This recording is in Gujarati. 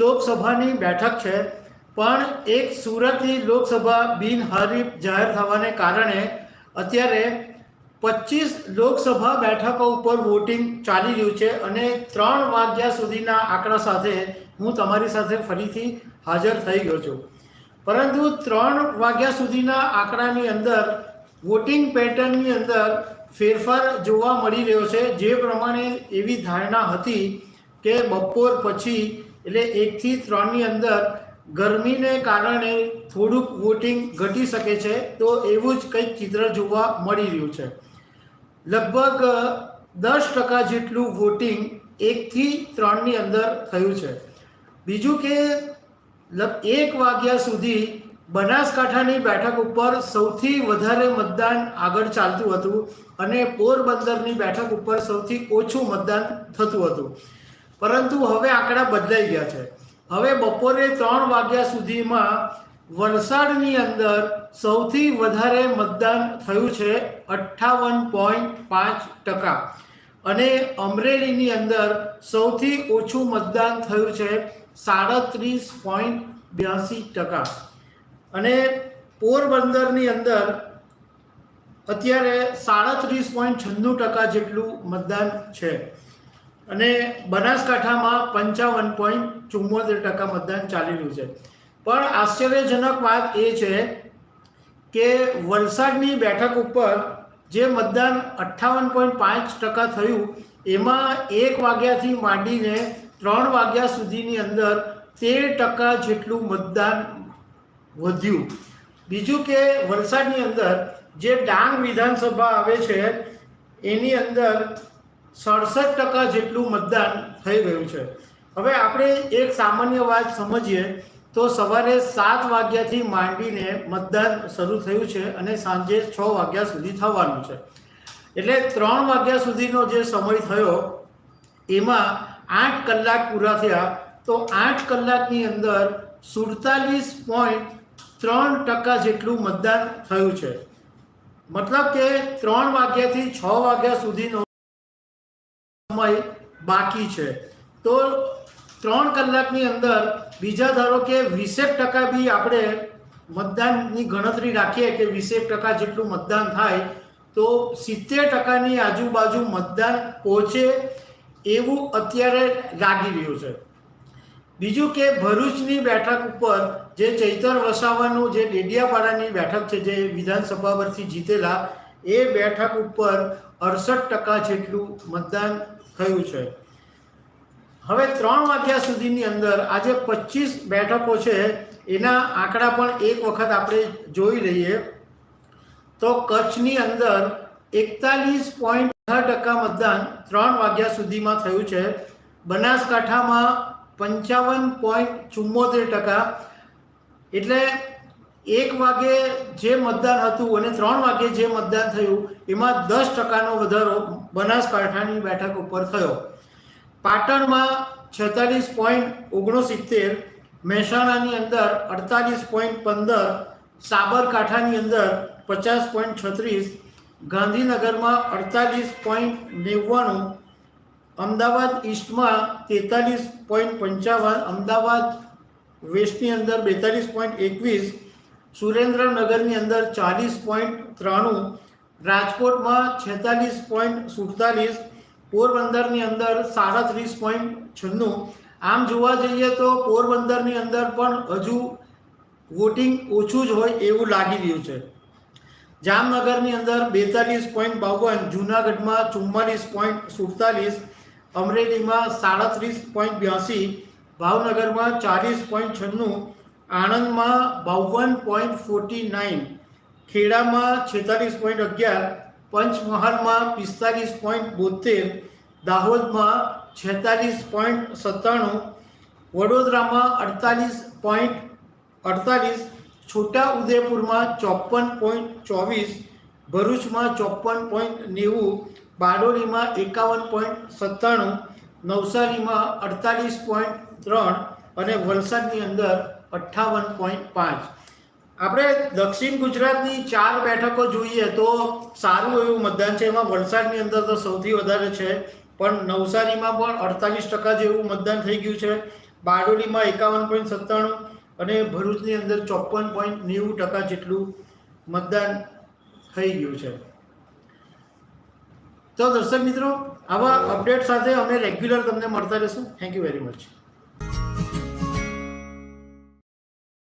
લોકસભાની બેઠક છે. પણ એક સુરતની લોકસભા બિનહરીફ જાહેર થવાને કારણે અત્યારે પચીસ લોકસભા બેઠકો ઉપર વોટિંગ ચાલી રહ્યું છે અને ત્રણ વાગ્યા સુધીના આંકડા સાથે હું તમારી સાથે ફરીથી હાજર થઈ ગયો છું. પરંતુ ત્રણ વાગ્યા સુધીના આંકડાની અંદર, વોટિંગ પેટર્નની અંદર ફેરફાર જોવા મળી રહ્યો છે. જે પ્રમાણે એવી ધારણા હતી કે બપોર પછી એટલે એકથી ત્રણની અંદર ગરમીને કારણે થોડુંક વોટિંગ ઘટી શકે છે, તો એવું જ કંઈક ચિત્ર જોવા મળી રહ્યું છે. લગભગ દસ ટકા જેટલું વોટિંગ એકથી ત્રણની અંદર થયું છે. બીજું કે એક વાગ્યા સુધી બનાસકાંઠાની બેઠક ઉપર સૌથી વધારે મતદાન આગળ ચાલતું હતું અને પોરબંદરની બેઠક ઉપર સૌથી ઓછું મતદાન થતું હતું. પરંતુ હવે આંકડા બદલાઈ ગયા છે. હવે બપોરે ત્રણ વાગ્યા સુધીમાં વલસાડની અંદર સૌથી વધારે મતદાન થયું છે અઠ્ઠાવન પોઈન્ટ પાંચ ટકા. અને અમરેલીની અંદર સૌથી ઓછું મતદાન થયું છે સાડત્રીસ પોઈન્ટ બ્યાસી ટકા. અને પોરબંદરની અંદર અત્યારે સાડત્રીસ પોઈન્ટ છન્નું ટકા જેટલું મતદાન છે. અને બનાસકાંઠામાં પંચાવન પોઈન્ટ ચુમ્મોતેર ટકા મતદાન ચાલી રહ્યું છે. પણ આશ્ચર્યજનક વાત એ છે કે વલસાડની બેઠક ઉપર જે મતદાન અઠ્ઠાવન પોઈન્ટ પાંચ ટકા થયું, એમાં એક વાગ્યાથી માંડીને ત્રણ વાગ્યા સુધીની અંદર તેર ટકા જેટલું મતદાન વધ્યું. બીજું કે વલસાડની અંદર જે ડાંગ વિધાનસભા આવે છે, એની અંદર સડસઠ ટકા જેટલું મતદાન થઈ ગયું છે. હવે આપણે એક સામાન્ય વાત સમજીએ તો સવારે સાત વાગ્યાથી માંડીને મતદાન શરૂ થયું છે અને સાંજે છ વાગ્યા સુધી થવાનું છે. એટલે ત્રણ વાગ્યા સુધીનો જે સમય થયો, એમાં આઠ કલાક પૂરા થયા, તો આઠ કલાકની અંદર સુડતાલીસ પોઈન્ટ ત્રણ ટકા જેટલું મતદાન થયું છે. મતલબ કે ત્રણ વાગ્યાથી છ વાગ્યા સુધીનો સમય બાકી છે. તો ત્રણ કલાકની અંદર બીજા ધારો કે વીસેક ટકા બી આપણે મતદાનની ગણતરી રાખીએ કે વીસેક ટકા જેટલું મતદાન થાય, તો સિત્તેર ટકાની આજુબાજુ મતદાન પહોંચે એવું અત્યારે લાગી રહ્યું છે. બીજું કે ભરૂચની બેઠક ઉપર જે ચૈતર વસાવાનું જે ડેડિયાપાડાની બેઠક છે, જે વિધાનસભા પરથી જીતેલા, એ બેઠક ઉપર અડસઠ ટકા જેટલું મતદાન થયું છે. હવે ત્રણ વાગ્યા સુધીની અંદર આજે પચીસ બેઠકો છે, એના આંકડા પણ એક વખત આપણે જોઈ લઈએ. તો કચ્છની અંદર એકતાલીસ પોઈન્ટ ટકા મતદાન ત્રણ વાગ્યા સુધીમાં થયું છે. બનાસકાંઠામાં પંચાવન પોઈન્ટ ચુમ્મોતેર ટકા. એટલે એક વાગે જે મતદાન હતું અને ત્રણ વાગે જે મતદાન થયું, એમાં દસ ટકાનો વધારો બનાસકાંઠાની બેઠક ઉપર થયો. પાટણમાં છેતાલીસ પોઈન્ટ ઓગણસિત્તેર, મહેસાણાની અંદર અડતાલીસ પોઈન્ટ પંદર, સાબરકાંઠાની અંદર પચાસ પોઈન્ટ છત્રીસ, ગાંધીનગરમાં અડતાલીસ પોઈન્ટ નેવ્વાણું, અમદાવાદ ઈસ્ટમાં તેતાલીસ પોઈન્ટ પંચાવન, અમદાવાદ વેસ્ટની અંદર બેતાલીસ પોઈન્ટ એકવીસ સુરેન્દ્રનગરની અંદર ચાલીસ પોઈન્ટ ત્રાણું, રાજકોટમાં છેતાલીસ પોઈન્ટ સુડતાલીસ, પોરબંદરની અંદર સાડત્રીસ પોઈન્ટ છન્નું. આમ જોવા જઈએ તો પોરબંદરની અંદર પણ હજુ વોટિંગ ઓછું જ હોય એવું લાગી રહ્યું છે. જામનગરની અંદર બેતાલીસ પોઈન્ટ બાવન, જૂનાગઢમાં ચુમ્માલીસ પોઈન્ટ સુડતાલીસ, અમરેલીમાં સાડત્રીસ પોઈન્ટ બ્યાસી, ભાવનગરમાં ચાલીસ પોઈન્ટ છન્નું આણંદમાં બાવન પોઈન્ટ ફોર્ટી નાઇન, ખેડામાં છેતાલીસ પોઈન્ટ અગિયાર, પંચમહાલમાં પિસ્તાલીસ પોઈન્ટ બોતેર દાહોદમાં છેતાલીસ પોઈન્ટ સત્તાણું, વડોદરામાં અડતાલીસ પોઈન્ટ અડતાલીસ છોટા ઉદેપુરમાં ચોપન પોઈન્ટ ચોવીસ, ભરૂચમાં ચોપન પોઈન્ટ નેવું, બારડોલીમાં એકાવન પોઈન્ટ સત્તાણું, નવસારીમાં અડતાલીસ પોઈન્ટ ત્રણ અને વલસાડની અંદર અઠ્ઠાવન પોઈન્ટ પાંચ. આપણે દક્ષિણ ગુજરાતની ચાર બેઠકો જોઈએ તો સારું એવું મતદાન છે. એમાં વલસાડની અંદર તો સૌથી વધારે છે. પણ નવસારીમાં પણ અડતાલીસ ટકા જેવું મતદાન થઈ ગયું છે. બારડોલીમાં એકાવન પોઈન્ટ સત્તાણું અને ભરૂચની અંદર ચોપન પોઈન્ટ નેવું ટકા જેટલું મતદાન થઈ ગયું છે. તો દર્શક મિત્રો, આવા અપડેટ સાથે અમે રેગ્યુલર તમને મળતા રહેશું. Thank you very much